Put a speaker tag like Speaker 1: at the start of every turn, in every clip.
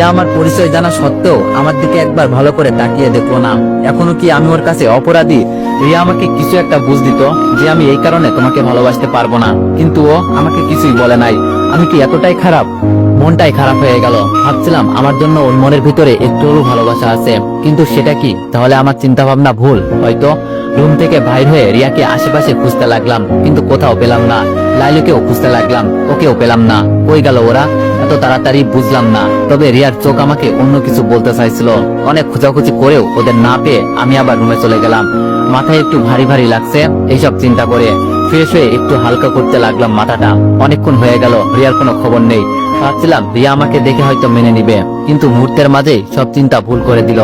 Speaker 1: আমার পরিচয় জানা সত্ত্বেও আমার দিকে একবার ভালো করে তাকিয়ে দেখল না। এখনও কি আমি ওর কাছে অপরাধী? রিয়া আমাকে কিছু একটা বুঝ দিত যে আমি এই কারণে তোমাকে ভালোবাসতে পারব না। কিন্তু ও আমাকে কিছুই বলে নাই। আমি কি এতটাই খারাপ? মনটাই খারাপ হয়ে গেল। ভাবছিলাম আমার জন্য ওর মনের ভিতরে একটু ভালোবাসা আছে। কিন্তু সেটা কি? তাহলে আমার চিন্তা ভাবনা ভুল। হয়তো রুম থেকে বাইর হয়ে রিয়াকে আশেপাশে খুঁজতে লাগলাম। কিন্তু কোথাও পেলাম না। লাইলুকেও খুঁজতে লাগলাম। ওকেও পেলাম না। কই গেল ওরা? তাড়াতাড়ি বুঝলাম না। তবে রিয়ার চোখ আমাকে অন্য কিছু বলতে চাইছিল। অনেক খোঁজাখুঁজি করেও ওদের না পেয়ে আমি আবার রুমে চলে গেলাম। মাথায় একটু ভারী ভারী লাগছে, এইসব চিন্তা করে ফ্রেশ হয়ে একটু হালকা করতে লাগলাম মাথাটা। অনেকক্ষণ হয়ে গেল, রিয়ার কোনো খবর নেই। ভাবছিলাম, রিয়া আমাকে দেখে হয়তো মেনে নিবে, কিন্তু মুহূর্তের মাঝে সব চিন্তা ভুল করে দিল।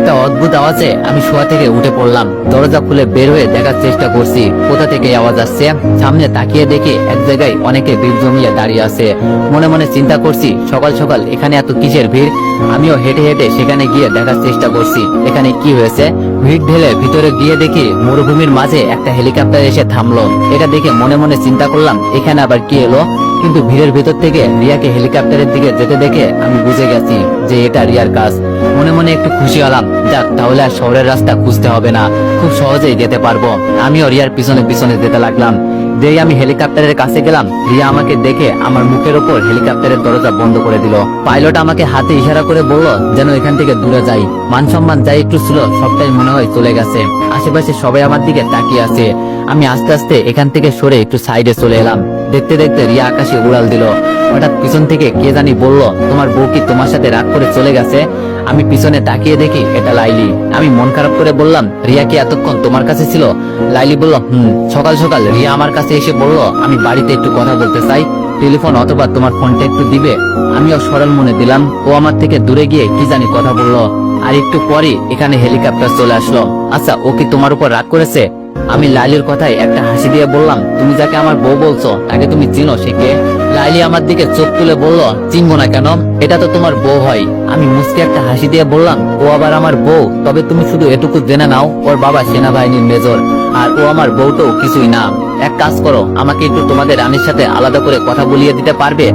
Speaker 1: একটা অদ্ভুত আওয়াজে আমি শোয়া থেকে উঠে পড়লাম। দরজা খুলে বের হয়ে দেখার চেষ্টা করছি। কোথা থেকে আওয়াজ আসছে? সামনে তাকিয়ে দেখি এক জায়গায় অনেকে ভিড় জমিয়ে দাঁড়িয়ে আছে। মনে মনে চিন্তা করছি, সকাল সকাল এখানে এত কিসের ভিড়? আমিও হেঁটে হেঁটে সেখানে গিয়ে দেখার চেষ্টা করছি। এখানে কি হয়েছে? ভিড় ঢেলে ভিতরে গিয়ে দেখি মরুভূমির মাঝে একটা হেলিকপ্টার এসে থামলো। এটা দেখে মনে মনে চিন্তা করলাম, এখানে আবার কি এলো? কিন্তু ভিড়ের ভেতর থেকে রিয়াকে হেলিকপ্টারের দিকে যেতে দেখে আমি বুঝে গেছি যে এটা রিয়ার কাজ। মনে মনে একটু খুশি হলাম। যাক, তাহলে আর শহরের রাস্তা খুঁজতে হবে না। খুব সহজেই যেতে পারব। আমিও রিয়ার পিছনে পিছনে যেতে লাগলাম। যেই আমি হেলিকপ্টারের কাছে গেলাম। রিয়া আমাকে দেখে আমার মুখের ওপর হেলিকপ্টারের দরজা বন্ধ করে দিল। পাইলট আমাকে হাতে ইশারা করে বলল, যেন এখান থেকে দূরে যাই। মান সম্মান যাই একটু ছিল, সবটাই মনে হয় চলে গেছে। আশেপাশে সবাই আমার দিকে তাকিয়ে আছে। আমি আস্তে আস্তে এখান থেকে সরে একটু সাইডে চলে এলাম। দেখতে দেখতে রিয়া আকাশে উড়াল দিল। হঠাৎ পিছন থেকে কে জানি বলল, তোমার বউ কি তোমার সাথে রাগ করে চলে গেছে? আমি পিছনে তাকিয়ে দেখি এটা লাইলি। আমি মন খারাপ করে বললাম, রিয়া কি এতক্ষণ তোমার কাছে ছিল? লাইলি বলল, হুম, সকাল সকাল রিয়া আমার কাছে এসে বলল, আমি বাড়িতে একটু কথা বলতে চাই। টেলিফোন অথবা তোমার ফোনটা একটু দিবে। আমিও সরল মনে দিলাম। ও আমার থেকে দূরে গিয়ে কি জানি কথা বলল। আর একটু পরে এখানে হেলিকপ্টার চলে আসলো। আচ্ছা ও কি তোমার উপর রাগ করেছে? আমি লাইলির কথায় একটা হাসি দিয়ে বললাম, তুমি যাকে আমার বউ বলছো, তাকে তুমি চিনো, সে কে? লাইলি আমার দিকে চোখ তুলে বলল, চিনবো না কেন? এটা তো তোমার বউ হয়। আমি মুসকে একটা হাসি দিয়ে বললাম, ও আবার আমার বউ, তবে তুমি শুধু এটুকু জেনে নাও, ওর বাবা সেনাবাহিনীর মেজর, আর ও আমার বউ তো কিছুই না। এক কাজ করো, আমাকে একটু তোমাদের রানীর সাথে আলাদা করে কথা বলিয়ে দিতে পারবে?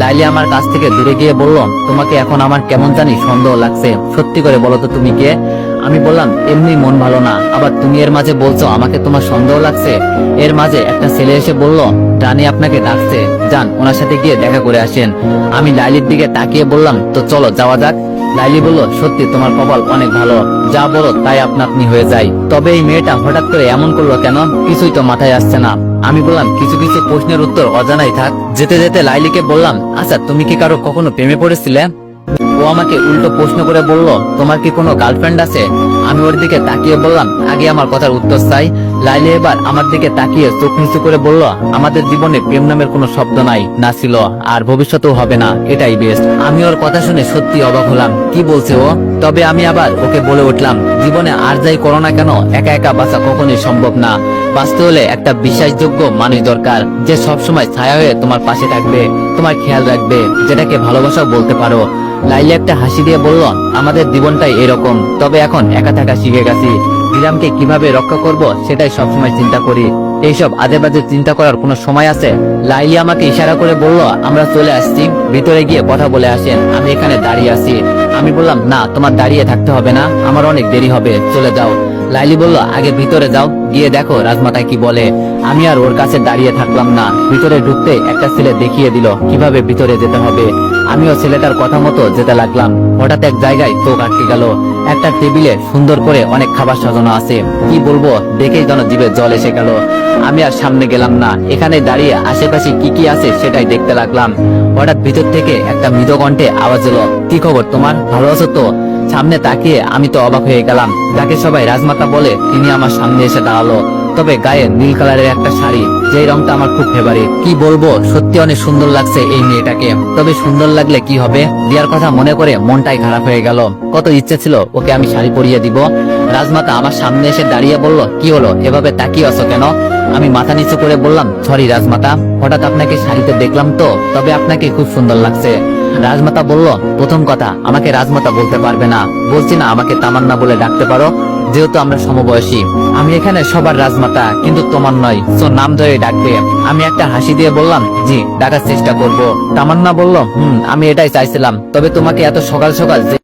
Speaker 1: লাইলি আমার কাছ থেকে দূরে গিয়ে বলল, তোমাকে এখন আমার কেমন জানি সন্দেহ লাগছে। সত্যি করে বলো তো তুমি কে? আমি বললাম, এমনি মন ভালো না। আবার তুমি এর মাঝে বলছো, আমাকে তোমার সন্দেহ লাগছে? এর মাঝে একটা ছেলে এসে বলল, রানী আপনাকে ডাকছে। যান, ওনার সাথে গিয়ে দেখা করে আসেন। আমি লাইলির দিকে তাকিয়ে বললাম, তো চলো, যাওয়া যাক। লাইলি বলল, সত্যি, তোমার কপাল অনেক ভালো। যা বলো, তাই আপনা আপনি হয়ে যায়। তবে এই মেয়েটা হঠাৎ করে এমন করল কেন? কিছুই তো মাথায় আসছে না। আমি বললাম, কিছু কিছু প্রশ্নের উত্তর অজানাই থাক। যেতে যেতে লাইলিকে বললাম আচ্ছা তুমি কি কারও কখনো প্রেমে পড়েছিলে? ও আমাকে উল্টো প্রশ্ন করে বলল, তোমার কি কোনো গার্লফ্রেন্ড আছে? আমি ওর দিকে তাকিয়ে বললাম, আগে আমার কথার উত্তর চাই। লাইলি এবার আমার দিকে তাকিয়ে চোখ নিচু করে বলল, আমাদের জীবনে প্রেম নামের কোনো শব্দ নাই, না ছিল, আর ভবিষ্যতেও হবে না, এটাই বেস্ট আমি ওর কথা শুনে সত্যি অবাক হলাম, কি বলছে ও? তবে আমি আবার ওকে বলে উঠলাম, জীবনে আর যাই করো না কেন, একা একা বাঁচা কখনোই সম্ভব না। বাঁচতে হলে একটা বিশ্বাসযোগ্য মানুষ দরকার, যে সবসময় ছায়া হয়ে তোমার পাশে থাকবে, তোমার খেয়াল রাখবে, যেটাকে ভালোবাসাও বলতে পারো। লাইলি একটা হাসি দিয়ে বলল, আমাদের জীবনটাই এরকম। তবে এখন একা থাকা শিখে গেছি। বিরামকে কীভাবে রক্ষা করব সেটাই সবসময় চিন্তা করি। এইসব আজে বাজে চিন্তা করার কোনো সময় আছে? লাইলি আমাকে ইশারা করে বলল, আমরা চলে আসছি, ভিতরে গিয়ে কথা বলে আসেন, আমি এখানে দাঁড়িয়ে আছি। আমি বললাম, না, তোমার দাঁড়িয়ে থাকতে হবে না, আমার অনেক দেরি হবে, চলে যাও। লাইলি বলল, আগে ভিতরে যাও, গিয়ে দেখো রাজমাতা কি বলে। আমি আর ওর কাছে দাঁড়িয়ে থাকলাম না। ভিতরে ঢুকতে একটা ছেলে দেখিয়ে দিল, কীভাবে ভিতরে যেতে হবে? আমিও ছেলেটার কথা মতো যেতে লাগলাম। হঠাৎ এক জায়গায় চোখ আটকে গেল। একটা টেবিলে সুন্দর করে অনেক খাবার সাজানো আছে। কি বলব, দেখেই যেন জিভে জল এসে গেল। আমি আর সামনে গেলাম না। এখানে দাঁড়িয়ে আশেপাশে কি কি আছে সেটাই দেখতে লাগলাম। হঠাৎ ভিতর থেকে একটা মৃদ কণ্ঠে আওয়াজ এলো, কি খবর তোমার? ভালো আছো তো? সামনে তাকিয়ে আমি তো অবাক হয়ে গেলাম। যাকে সবাই রাজমাতা বলে, তিনি আমার সামনে এসে দাঁড়াল। তবে গায়ে নীল কালারের একটা শাড়ি, যেই রংটা আমার খুব ফেভারিট কি বলব, সত্যি অনেক সুন্দর লাগছে এই মেয়েটাকে। তবে সুন্দর লাগলে কি হবে? দিয়ার কথা মনে করে মনটাই খারাপ হয়ে গেল। কত ইচ্ছে ছিল ওকে আমি শাড়ি পরিয়ে দিব। রাজমাতা আমার সামনে এসে দাঁড়িয়ে বলল, কি হলো? এভাবে তাকিয়ে আছো কেন? আমি মাথা নিচু করে বললাম, সরি রাজমাতা, হঠাৎ আপনাকে শাড়িতে দেখলাম তো, তবে আপনাকে খুব সুন্দর লাগছে। রাজমাতা বলল, প্রথম কথা, আমাকে রাজমাতা বলতে পারবে না। বলছি না, আমাকে তামান্না বলে ডাকতে পারো। যেহেতু আমরা সমবয়সী, আমি এখানে সবার রাজমাতা, কিন্তু তোমার নয়। সো নাম ধরে ডাকবে। আমি একটা হাসি দিয়ে বললাম, জি, ডাকার চেষ্টা করব। তামান্না বলল, হুম, আমি এটাই চাইছিলাম। তবে তোমাকে এত সকাল সকাল